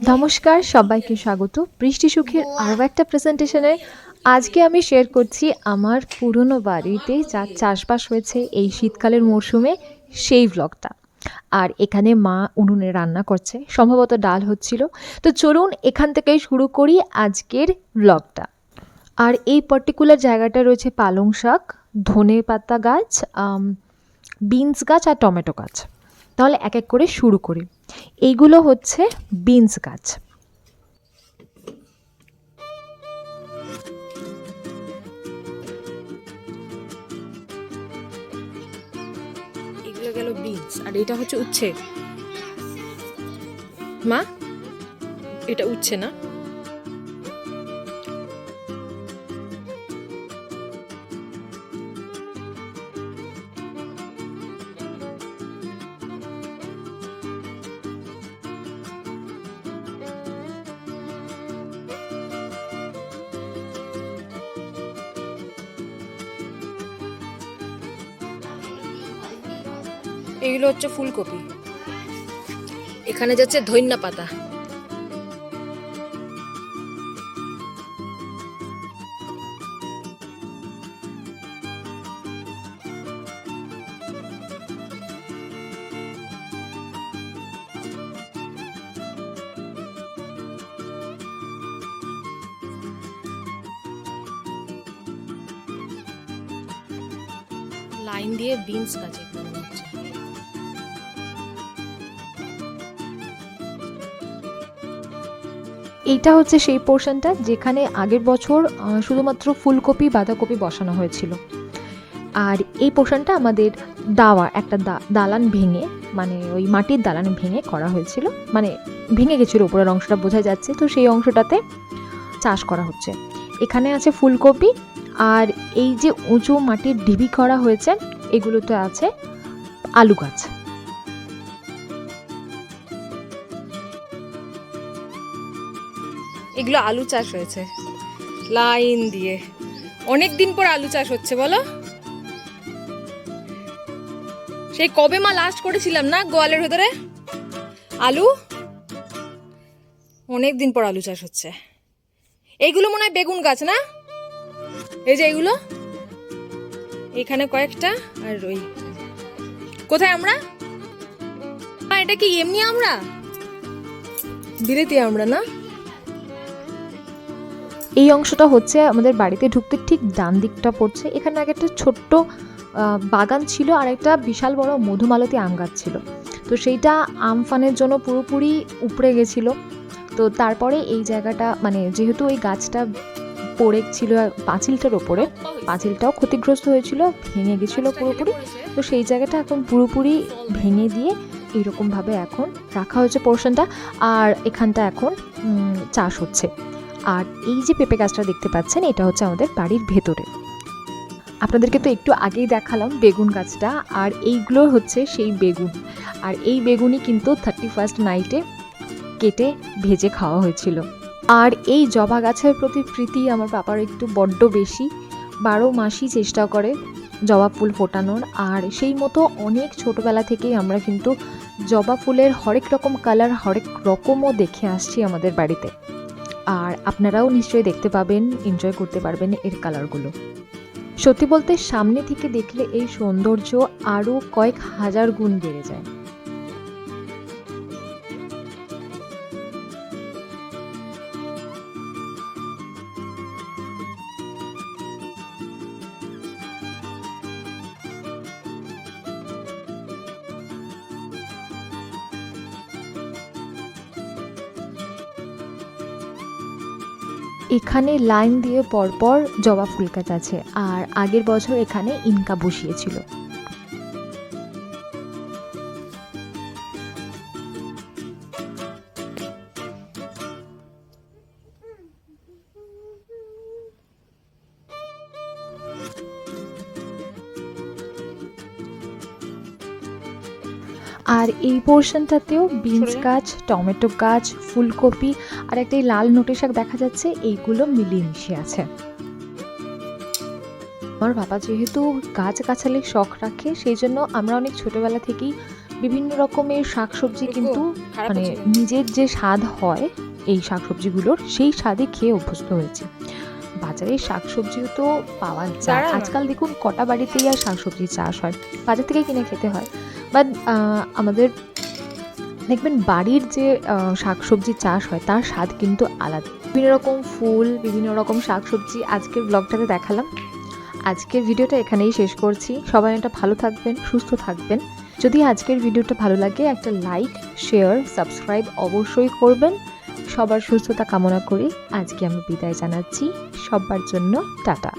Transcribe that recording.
নমস্কার, সবাইকে স্বাগত। বৃষ্টি সুখের আরও একটা প্রেজেন্টেশনে আজকে আমি শেয়ার করছি আমার পুরনো বাড়িতে যা চাষবাস হয়েছে এই শীতকালের মরশুমে, সেই ব্লগটা আর এখানে মা উনুনে রান্না করছে, সম্ভবত ডাল হচ্ছিল। তো চলুন এখান থেকেই শুরু করি আজকের ব্লগটা আর এই পার্টিকুলার জায়গাটা রয়েছে পালং শাক ধনে পাতা গাছ বিনস গাছ আর টমেটো গাছ। তাহলে এক এক করে শুরু করি। এইগুলো হচ্ছে বিনস গাছ। গেল বিনস, আর এটা হচ্ছে উচ্ছে। মা, এটা উচ্ছে না? এগুলো হচ্ছে ফুলকপি। এখানে যাচ্ছে ধন্যা পাতা। লাইন দিয়ে বিনস এগুলো এইটা হচ্ছে সেই পোর্শনটা যেখানে আগের বছর শুধুমাত্র ফুলকপি, বাঁধাকপি বসানো হয়েছিল। আর এই পোর্শনটা আমাদের দাওয়া, একটা দালান ভেঙে মানে ওই মাটির দালান ভেঙে করা হয়েছিল। মানে ভেঙে গেছিল, উপরের অংশটা বোঝা যাচ্ছে। তো সেই অংশটাতে চাষ করা হচ্ছে। এখানে আছে ফুলকপি, আর এই যে উঁচু মাটির ঢিবি করা হয়েছে, এগুলোতে আছে আলু গাছ। এগুলো আলু চাষ হয়েছে। লাইন দিয়ে। অনেক দিন পর আলু চাষ হচ্ছে, বলো? সেই কবে মা লাস্ট করেছিলাম না গোয়ালের ভেতরে? আলু? অনেক দিন পর আলু চাষ হচ্ছে। এইগুলো মনে হয় বেগুন গাছ না? এই যে এইগুলো এখানে কয়েকটা আর ওই। কোথায় আমরা? এটা কি এমনি আমরা? বিলেতি আমরা না? এই অংশটা হচ্ছে আমাদের বাড়িতে ঢুকতে ঠিক ডান দিকটা পড়ছে। এখানে আগে একটা ছোট্ট বাগান ছিল আর একটা বিশাল বড় মধুমালতী আম গাছ ছিল। তো সেইটা আমফানের জন্য পুরোপুরি উপড়ে গেছিল। তো তারপরে এই জায়গাটা মানে যেহেতু ওই গাছটা পড়ে ছিল পাঁচিলটার ওপরে, পাঁচিলটাও ক্ষতিগ্রস্ত হয়েছিল, ভেঙে গেছিল পুরোপুরি। তো সেই জায়গাটা এখন পুরোপুরি ভেঙে দিয়ে এইরকমভাবে এখন রাখা হয়েছে পোর্শনটা আর এখানটা এখন চাষ হচ্ছে। আর এই যে পেঁপে গাছটা দেখতে পাচ্ছেন, এটা হচ্ছে আমাদের বাড়ির ভেতরে। আপনাদেরকে তো একটু আগেই দেখালাম বেগুন গাছটা, আর এইগুলো হচ্ছে সেই বেগুন। আর এই বেগুনই কিন্তু থার্টি ফার্স্ট নাইটে কেটে ভেজে খাওয়া হয়েছিল। আর এই জবা গাছের প্রতি প্রীতি আমার বাবার একটু বড্ড বেশি। বারো মাসই চেষ্টা করে জবা ফুল ফোটানোর, আর সেই মতো অনেক ছোটোবেলা থেকেই আমরা কিন্তু জবা ফুলের হরেক রকম কালার হরেক রকমও দেখে আসছি আমাদের বাড়িতে। আর আপনারাও নিশ্চয়ই দেখতে পাবেন এনজয় করতে পারবেন এর কালারগুলো সত্যি বলতে, সামনে থেকে দেখলে এই সৌন্দর্য আরও কয়েক হাজার গুণ বেড়ে যায়। এখানে লাইন দিয়ে পরপর জবা ফুল গাছ আছে আর আগের বছর এখানে ইনকা বসিয়েছিল। আর এই পোর্শনটাতেও বিনস গাছ টমেটো গাছ ফুলকপি আর একটা এই লাল নোটে শাক দেখা যাচ্ছে এইগুলো মিলিয়ে মিশিয়ে আছে। আমার বাবা যেহেতু গাছ গাছালে শখ রাখে সেই জন্য আমরা অনেক ছোটবেলা থেকেই বিভিন্ন রকমের শাকসবজি কিন্তু মানে নিজের যে স্বাদ হয় এই শাকসবজিগুলোর সেই স্বাদে খেয়ে অভ্যস্ত হয়েছে। বাজারে শাকসবজিও তো পাওয়া যায়। আজকাল দেখুন কটা বাড়িতেই আর শাকসবজি চাষ হয়। বাজার থেকে কিনে খেতে হয়। বাট আমাদের দেখবেন বাড়ির যে শাকসবজি চাষ হয়, তার স্বাদ কিন্তু আলাদা। বিভিন্ন রকম ফুল, বিভিন্ন রকম শাকসবজি আজকের ব্লগটাতে দেখালাম। আজকের ভিডিওটা এখানেই শেষ করছি। সবাই একটা ভালো থাকবেন, সুস্থ থাকবেন। যদি আজকের ভিডিওটা ভালো লাগে, একটা লাইক শেয়ার সাবস্ক্রাইব অবশ্যই করবেন। সবার সুস্থতা কামনা করি। আজকে আমি বিদায় জানাচ্ছি। সবার জন্য টাটা।